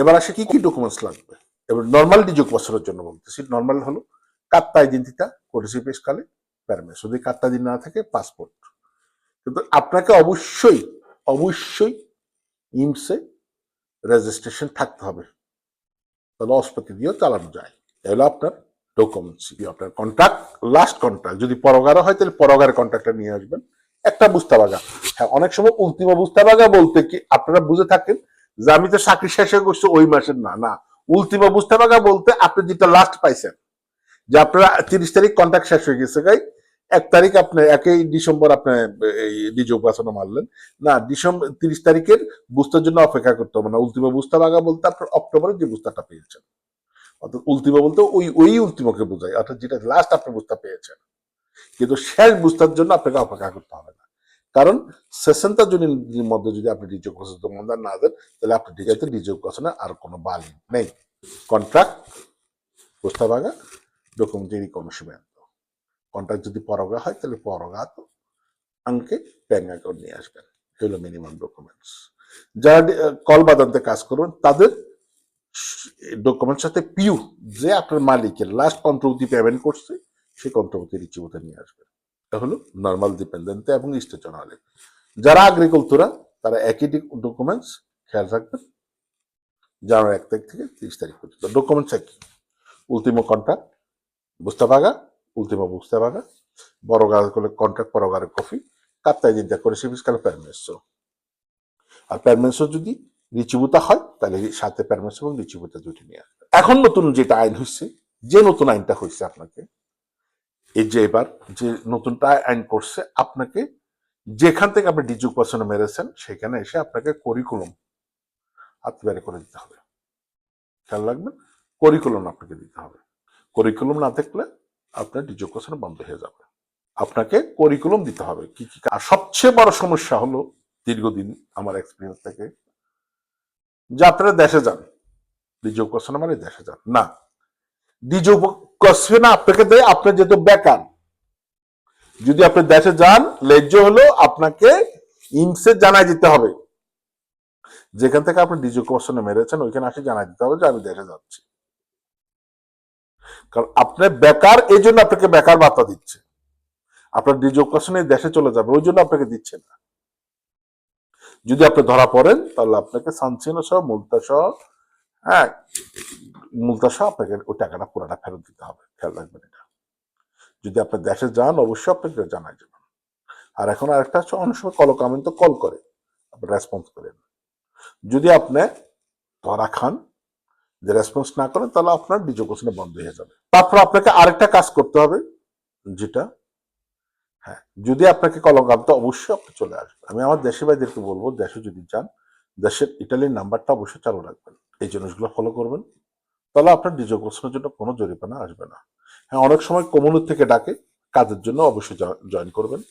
এবার আসে কি কি ডকুমেন্টস লাগবে? এবার নর্মাল ডিযোগ বছরের জন্য বলতেছি নর্মাল হলো কাত্তা আইডেন্টিটা কোটিসি পেশকালে প্যারমেস যদি কাত্তা দিন না থাকে পাসপোর্ট কিন্তু আপনাকে অবশ্যই অবশ্যই ইমসে রেজিস্ট্রেশন থাকতে হবে। তাহলে অস্পতি দিয়েও চালানো যায়। এগুলো আপনার ডকুমেন্টস আপনার কন্ট্রাক্ট লাস্ট কন্ট্রাক্ট যদি পরগারও হয়, তাহলে পরগারের কন্ট্রাক্টটা নিয়ে আসবেন। একটা বুস্তাবাগা হ্যাঁ অনেক সময় অন্তিম বুস্তাবাগা বলতে কি, আপনারা বুঝে থাকেন যে আমি তো চাকরি শেষ হয়ে করছি, ওই মাসের না না। উল্টিমা বুস্তাবাগা বলতে আপনি যেটা লাস্ট পাইছেন, যে আপনারা তিরিশ তারিখ কন্ট্রাক্ট শেষ হয়ে গেছে গাই এক তারিখ আপনি, একই ডিসেম্বর আপনি, এই ডিজে উপাসনা মারলেন। না ডিসেম্বর তিরিশ তারিখের বুস্তার জন্য অপেক্ষা করতে হবে না। উল্টিমা বুস্তা বাগা বলতে আপনার অক্টোবরে যে বুস্তাটা পেয়েছেন। অর্থাৎ উল্টিমা বলতে ওই ওই উল্টিমাকে বোঝায়। অর্থাৎ যেটা লাস্ট আপনি বুস্তা পেয়েছেন। কিন্তু শেষ বুস্তার জন্য আপনাকে অপেক্ষা করতে হবে না। কারণ সেশনটা যদি মধ্যে যদি আপনি ডিজে ঘোষণা না দেন, তাহলে আপনি ডিজাইতে ডিজে ঘোষণা আর কোনো বালি নেই। কন্ট্রাক্ট বুস্তা বাগা ডকুমেন্টারি রিকনসিমেন্ট কন্ট্রাক্ট যদি পরগা হয়, তাহলে পরগা তো আঙ্কে ব্যাঙ্ক অ্যাকাউন্ট নিয়ে আসবেন। এগুলো মিনিমাম ডকুমেন্টস যারা কল বাদান্তে কাজ করবেন, তাদের ডকুমেন্টস সাথে পিউ যে আপনার মালিকের লাস্ট কন্ট্রোবতী পেমেন্ট করছে সেই কন্ট্রোবতী রিচিভতে নিয়ে আসবেন। এটা হলো নর্মাল ডিপেন্ডেন্টে এবং স্টেশনালে যারা আগ্রিকলতুরা তারা একই ডকুমেন্টস খেয়াল রাখবেন। জানুয়ারি এক তারিখ থেকে তিরিশ তারিখ পর্যন্ত। ডকুমেন্টস একই। উল্টিমো কন্ট্রাক্ট বুঝতে পাগা último busta vaga, বড়গার করে কন্ট্রাক্ট পরগারের কফি কাপ্তাই দিনটা করে সিভিস কালে প্যারমেসো আর প্যারমেসো যদি রিচিবুতা হয় তাহলে সাথে প্যারমেসো এবং রিচিবুতা দুইটি নিয়ে আসবে এখন নতুন যেটা আইন হয়েছে যে নতুন আইনটা হয়েছে আপনাকে এই যে এবার যে নতুন নতুনটা আইন করছে, আপনাকে যেখান থেকে আপনি ডিজুক পার্সনে মেরেছেন, সেখানে এসে আপনাকে করিকুলম বেড়ে করে দিতে হবে। খেয়াল রাখবেন করিকুলম আপনাকে দিতে হবে। করিকুলম না থাকলে আপনার ডিজোকেশন বন্ধ হয়ে যাবে। আপনাকে করিকুলাম দিতে হবে। কি কি আর সবচেয়ে বড় সমস্যা হলো দীর্ঘদিন আমার এক্সপিরিয়েন্স থেকে যে আপনারা দেশে যান। ডিজোকেশন মানে দেশে যান। না ডিজোকেশন আপনাকে দেয় আপনি যেহেতু বেকার। যদি আপনি দেশে যান, লেজ্জ হলো আপনাকে ইমসে জানাই দিতে হবে। যেখান থেকে আপনি ডিজোকেশনে মেরেছেন, ওইখানে আসে জানাই দিতে হবে যে, আমি দেশে যাচ্ছি। কারণ আপনি বেকার, এই জন্য আপনাকে বেকার বার্তা দিচ্ছে। আপনার ডিজোকেশনে দেশে চলে যাবে, ওই জন্য আপনাকে দিচ্ছে না। যদি আপনি ধরা পড়েন, তাহলে আপনাকে সানসিনো সহ মুলতা সহ হ্যাঁ মুলতা সহ আপনাকে ওই টাকাটা পুরাটা ফেরত দিতে হবে, খেয়াল রাখবেন এটা। যদি আপনি দেশে যান, অবশ্যই আপনাকে জানাই যাবেন আর এখন আরেকটা হচ্ছে অনেক সময় কল কামেন তো কল করে, আপনি রেসপন্স করেন। যদি আপনি ধরা খান যে রেসপন্স না করেন, তাহলে আপনার ডিজোকেশনে বন্ধ হয়ে যাবে। তারপর আপনাকে আরেকটা কাজ করতে হবে, যেটা হ্যাঁ যদি আপনাকে কলম তো অবশ্যই আপনি চলে আসবেন। আমি আমার দেশে ভাইদেরকে বলব, দেশে যদি যান, দেশের ইটালির নাম্বারটা অবশ্যই চালু রাখবেন। এই জিনিসগুলো ফলো করবেন। তাহলে আপনার ডিজোকেশনের জন্য কোনো জরিমানা আসবে না। হ্যাঁ অনেক সময় কমুনুর থেকে ডাকে, কাজের জন্য অবশ্যই জয়েন করবেন।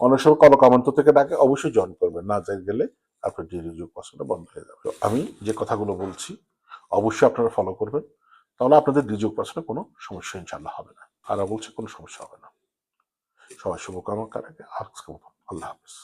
অনেক সময় কলকামান্ত থেকে ডাকে, অবশ্যই জয়েন করবেন। না যাই গেলে আপনার ডিজোকেশনটা বন্ধ হয়ে যাবে। আমি যে কথাগুলো বলছি, অবশ্যই আপনারা ফলো করবেন। তাহলে আপনাদের ডিযোগ পাশনে কোনো সমস্যা ইনশাল্লাহ হবে না। আর বলছে কোনো সমস্যা হবে না। সবাই শুভকামনা আজকে আল্লাহ হাফিজ।